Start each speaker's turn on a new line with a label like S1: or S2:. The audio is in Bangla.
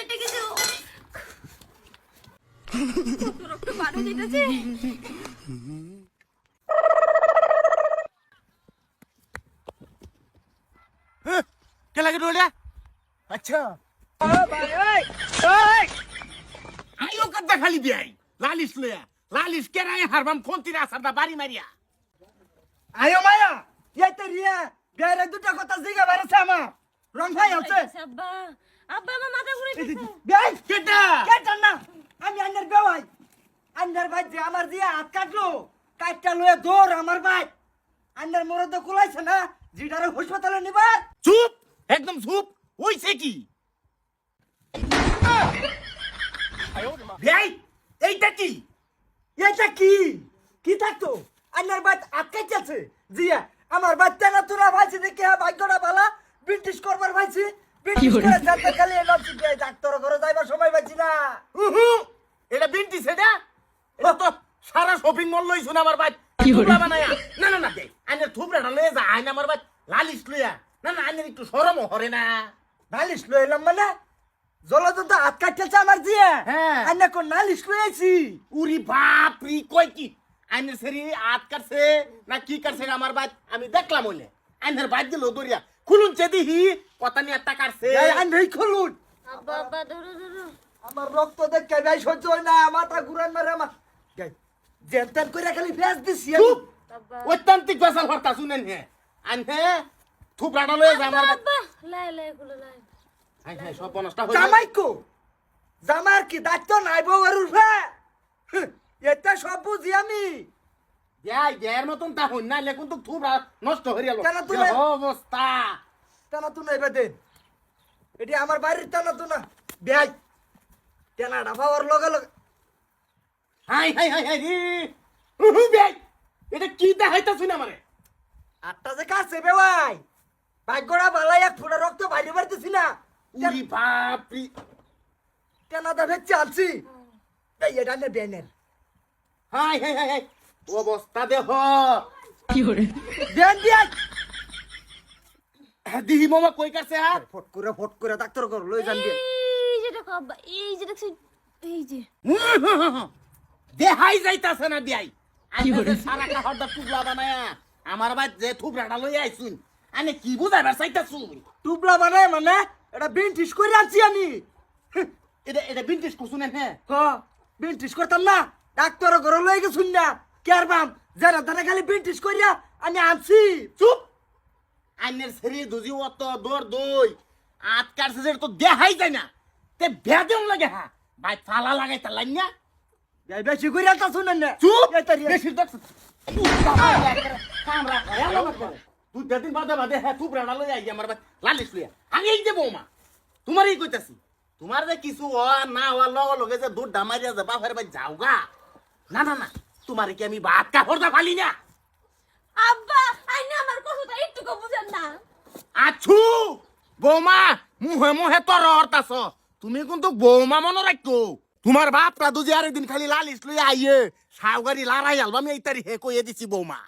S1: কেটে গেছে কত রক্ত বার হয়ে যেতেছে।
S2: কে লাগে ডোলে আচ্ছা। আইও কদ্দা খালি দিয়াই লালিশ লয়া লালিশ কেরাই হারবাম ফোনতি না সারদা বাড়ি মারিয়া।
S3: আয়ো মায়া এতে রিয়া বেরে দুটা কথা জিগা বেরেছে আমার। রং ভাই আছে
S1: আব্বা আমার মাথা ঘুরে
S3: বেই
S2: কেটা?
S3: কেটন না আমি আন্নার বেওয়াই আন্নার ভাই যে আমার দিয়ে হাত কাটলো কাটটা লয়ে দৌড় আমার ভাই। আন্নার মরে তো না জিডারে হাসপাতালে নিবার
S2: চুপ! একদম চুপ! ওইছে কি? ভাই এইটা কি?
S3: এটা কি? কি থাকতো? আন্নার ভাই আটকাইতেছে জিয়া আমার বাচ্চা না তোরা ভাইছি দেখে ভাগ্যটা ভালা। ব্রিটিশ করবার ভাইছি। খালি ডাক্তার ঘরে যাইবার সময় পাইছি না।
S2: এটা বিনতি সেটা এটা তো সারা শপিং মল লইছুন আমার ভাই। না না না দে আইনের থুবড়াটা লয়ে যা আইন আমার ভাই লালিশ লইয়া। না না আইনের একটু সরমও হরে না।
S3: নালিশ লই এলাম মানে? জলদন্ত হাত কাটতেছে আমার দিয়ে
S2: হ্যাঁ।
S3: আন্না কোন নালিশ লই
S2: উরি বাপ রি কই কি? আইনের সেরি আত কাটছে না কি কাটছে আমার আমি দেখলাম হইলে। আইনের ভাই দিল দরিয়া। খুলুন চেদিহি কথা নিয়ে একটা কাটছে।
S3: এই আন খুলুন।
S1: আব্বা আব্বা ধরো ধরো
S3: আমার রক্ত দেখে ভাই সহ্য হয় না মাথা ঘুরান মারে আমার। জেনতেন করে খালি ফেস দিছি
S2: ঐতান্তিক বেসাল হরতা শুনেন হে আইনে থুবড়াটা লয়ে যা আমার
S1: আব্বা লাই লাই গুলো লাই।
S2: আই হ্যাঁ সব বনসটা হইল
S3: জামাই কো? জামার কি দায়িত্ব নাই বউ আর উঠবে এটা সব বুঝি আমি।
S2: যাই যার মতন তা না লেকুন তো থুবড়া নষ্ট হয়ে গেল।
S3: কেন তুমি-
S2: অবস্থা?
S3: টানা তো নাই বেদে এটি আমার বাড়ির টানা তো না বেয়াই টেনাটা পাওয়ার লগে লগে।
S2: হাই হাই হাই হাই রে উহু এটা কি দেখাইতা শুনে আমারে?
S3: আটটা যে কাছে বেওয়াই ভাগ্যটা বালাই এক ফোঁটা রক্ত বাইরে বাড়তেছি না।
S2: উরি বাপ রি
S3: টেনাটা ভেচ্ছে আনছি এই এটা নে বেনের
S2: হাই হাই হাই হাই। অবস্থা দেহ। মামা কই কাছে আর
S3: ফট করে ফট করে ডাক্তার ঘর লই যান দিয়ে
S1: এই যে দেখো আব্বা এই যে দেখছি এই যে।
S2: দেহাই যাইতাছে না দিয়াই সারা টুকলা বানায়া আমার বাদ যে থুবড়াটা লই আইছুন আনে কি বুঝাইবার চাইতাছুন
S3: টুবলা বানায় মানে এটা বিন ঠিক করে আনছি আমি।
S2: এটা এটা বিন্টিস কুসুনে হ্যাঁ
S3: হ বিন ঠিক করতাম না। ডাক্তার ঘর লই গেছুন না। কেয়ার বাম যারা তারা খালি ঠিক করিয়া আমি আনছি।
S2: চুপ। আইনের শরীর দুজি অত দৌড় দই আট কাটছে যে তো দেখাই যায় না। তে ভেদেও লাগে হ্যাঁ। ভাই ফালা লাগাই তার লাইন না।
S3: বেশি করে আনতা শুনেন না।
S2: চুপ। বেশি দেখছ কামরা তুই দিন বাদে বাদে হ্যাঁ তুই প্রাণা লই আই আমার ভাই লালিস লইয়া। আমি এই যে বৌমা। তোমারই কইতাছি। তোমার যে কিছু হ না হওয়ার লগে লগে যে দুধ ডামারিয়া যে বাপের ভাই যাও গা না না না। তোমার কি আমি ভাত কাপড় দা ফালি না?
S1: আব্বা আইনা আমার কথাটা একটু কো বুঝেন না।
S2: আছু বৌমা মুহে মুহে তোর অর্তাছ তুমি কিন্তু বৌমা মনে রাখতো তোমার বাপটা দুজি আরেকদিন খালি লাল লই আইয়ে সাউগারি লারাই আলবামি এই তারিখে কইয়ে দিছি বৌমা।